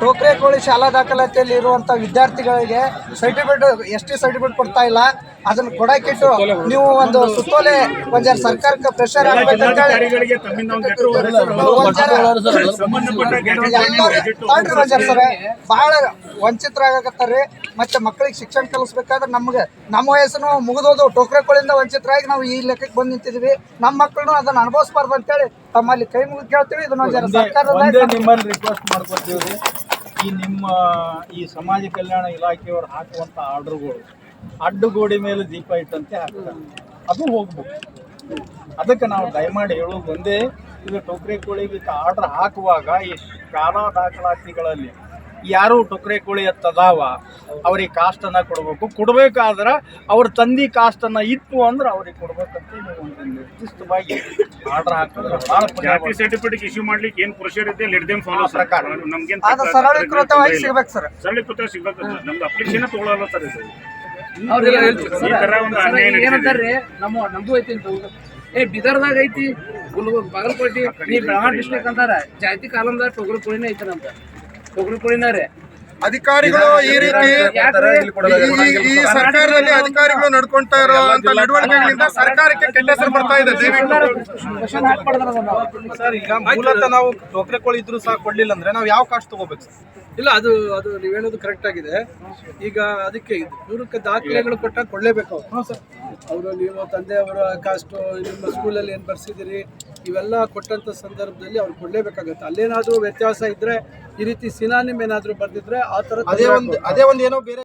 ಟೋಕ್ರೆ ಕೋಳಿ ಶಾಲಾ ದಾಖಲಾತಿಯಲ್ಲಿ ಇರುವಂತ ವಿದ್ಯಾರ್ಥಿಗಳಿಗೆ ಸರ್ಟಿಫಿಕೇಟ್ ಎಸ್ ಟಿ ಸರ್ಟಿಫಿಕೇಟ್ ಕೊಡ್ತಾ ಇಲ್ಲ. ಅದನ್ನ ಕೊಡಕ್ಕಿಟ್ಟು ನೀವು ಒಂದು ಸುತ್ತೋಲೆ ಒಂದ್ ಸರ್ಕಾರಕ್ಕೆ ಪ್ರೆಷರ್ ಆಗ್ಬೇಕಂತ ಹೇಳಿ ತಮ್ಮಿಂದ ಒಂದು ಲೆಟರ್ ಒಂದ್ ಜರ- ಸಂಬಂಧಪಟ್ಟ ತಾಳ್ರಿ ರಂಜಾನ್ ಸರ್. ಬಹಳ ವಂಚಿತರಾಗತ್ತಾರ್ರಿ ಮತ್ತೆ ಮಕ್ಕಳಿಗೆ ಶಿಕ್ಷಣ ಕಲಿಸ್ಬೇಕಾದ್ರೆ ನಮ್ಗೆ ನಮ್ಮ ವಯಸ್ಸನ್ನು ಮುಗಿದೋದು ಟೋಕ್ರೆ ಕೋಳಿಯಿಂದ ವಂಚಿತರಾಗಿ ನಾವು ಈ ಲೆಕ್ಕಕ್ಕೆ ಬಂದು ನಿಂತಿದ್ವಿ. ನಮ್ಮ ಮಕ್ಕಳನ್ನು ಅದನ್ನ ಅನುಭವಿಸಬಾರ್ದು ಅಂತೇಳಿ ತಮ್ಮಲ್ಲಿ ಕೈ ಮುಗಿದು ಕೇಳ್ತೀವಿ. ಇದನ್ನ ಸರ್ಕಾರದ ಒಂದೇ ರಿಕ್ವೆಸ್ಟ್ ಮಾಡ್ಕೊತೀವಿ ಈ ನಿಮ್ಮ ಈ ಸಮಾಜ ಕಲ್ಯಾಣ ಇಲಾಖೆಯವರು ಹಾಕುವಂತ ಆರ್ಡರ್ಗಳು ಅಡ್ಡಗೋಡಿ ಮೇಲೆ ದೀಪ ಇಟ್ಟಂತೆ ಹಾಕ್ತಾರೆ. ಅದು ಹೋಗ್ಬೇಕು ಅದಕ್ಕೆ ನಾವು ದಯಮಾಡಿ ಹೇಳೋದು ಒಂದೇ, ಈಗ ಟೋಕ್ರೆ ಕೋಳಿಗೆ ಆರ್ಡರ್ ಹಾಕುವಾಗ ಈ ಶಾಲಾ ದಾಖಲಾತಿಗಳಲ್ಲಿ ಯಾರು ಟೊಕ್ರೆ ಕೋಳಿ ಎತ್ತದಾವ? ಅವ್ರಿಗೆ ಕಾಸ್ಟನ್ನ ಕೊಡಬೇಕು. ಕೊಡಬೇಕಾದ್ರೆ ಅವ್ರ ತಂದಿ ಕಾಸ್ಟನ್ನ ಇತ್ತು ಅಂದ್ರೆ ಅವ್ರಿಗೆ ಕೊಡ್ಬೇಕಂತ ಒಂದು ನಿರ್ದಿಷ್ಟವಾಗಿ ಆರ್ಡರ್ ಹಾಕಿದ್ರೆ. ಭಾಳ ಜಾತಿ ಸರ್ಟಿಫಿಕೇಟ್ ಇಶ್ಯೂ ಮಾಡ್ಲಿಕ್ಕೆ ಏನು ಪ್ರೊಸೀಜರ್ ಇದೆ? ಲೆಟ್ ದೇಮ್ ಫಾಲೋ ಸರ್ಕಾರ ಪ್ರಕಾರ. ನಮ್ಗೇನ್ ಅದು ಸರಳೀಕೃತವಾಗಿ ಸಿಗ್ಬೇಕು ಸರ್ ಸರಳೀಕೃತ ಸಿಗ್ಬೇಕು ನಮ್ದು ಅಪ್ಲಿಕೇಶನ್ ತಗೊಳ್ಳಲ್ಲ ಸರ್ ಇದು ಈ ಒಂದು ಅನ್ಯಾಯ ನಮ್ಮ ನಮ್ದು ಐತಿ ಅಂತ. ಏ ಬಿದರ್ದಾಗ ಐತಿ ಗುಲ್ಬರ್ಗ ಬಾಗಲಕೋಟೆ ನೀ ಬೆಳಗಾವಿ ಡಿಸ್ಟ್ರಿಕ್ಟ್ ಅಂತಾರ ಜಾತಿ ಕಾಲಂದಾಗ ಟೊಗರು ಐತ ನಮ್ದು. ಟೊಗರು ಕೋಳಿನ ರೀ. ಅಧಿಕಾರಿಗಳು ಈ ರೀತಿ ಈ- ಈ ಸರ್ಕಾರದಲ್ಲಿ ಅಧಿಕಾರಿಗಳು ನಡ್ಕೊಂತಾ ಇರುವಂತ ನಡವಳಿಕೆಗಳಿಂದ ಸರ್ಕಾರಕ್ಕೆ ಕೆಟ್ಟ ಹೆಸರು ಬರ್ತಾ ಇದೆ ದಯವಿಟ್ಟು. ಸರ್ ಈಗ ಮೂಲತಃ ನಾವು ಟೋಕ್ರೆ ಕೋಳಿ ಇದ್ರು ಸಹ ಕೊಡ್ಲಿಲ್ಲ ಅಂದ್ರೆ ನಾವು ಯಾವ ಕಾಸ್ಟ್ ತಗೋಬೇಕು ಸರ್? ಇಲ್ಲ ಅದು ಅದು ನೀವು ಹೇಳೋದು ಕರೆಕ್ಟ್ ಆಗಿದೆ. ಈಗ ಅದಕ್ಕೆ ಇದು ಪೂರಕ ದಾಖಲೆಗಳು ಕೊಟ್ಟಾಗ ಕೊಡಲೇಬೇಕು ಅವರು. ಅವರು ನೀವು ತಂದೆಯವರ ಕಾಸ್ಟು ನಿಮ್ಮ ಸ್ಕೂಲಲ್ಲಿ ಏನು ಬರ್ಸಿದ್ದೀರಿ ಇವೆಲ್ಲ ಕೊಟ್ಟಂಥ ಸಂದರ್ಭದಲ್ಲಿ ಅವ್ರು ಕೊಡಲೇಬೇಕಾಗತ್ತೆ. ಅಲ್ಲೇನಾದರೂ ವ್ಯತ್ಯಾಸ ಇದ್ದರೆ ಈ ರೀತಿ ಸಿನಾನಿಮ್ ಏನಾದರೂ ಬರೆದಿದ್ರೆ ಆ ಥರ ಅದೇ ಒಂದು ಅದೇ ಒಂದು ಏನೋ ಬೇರೆ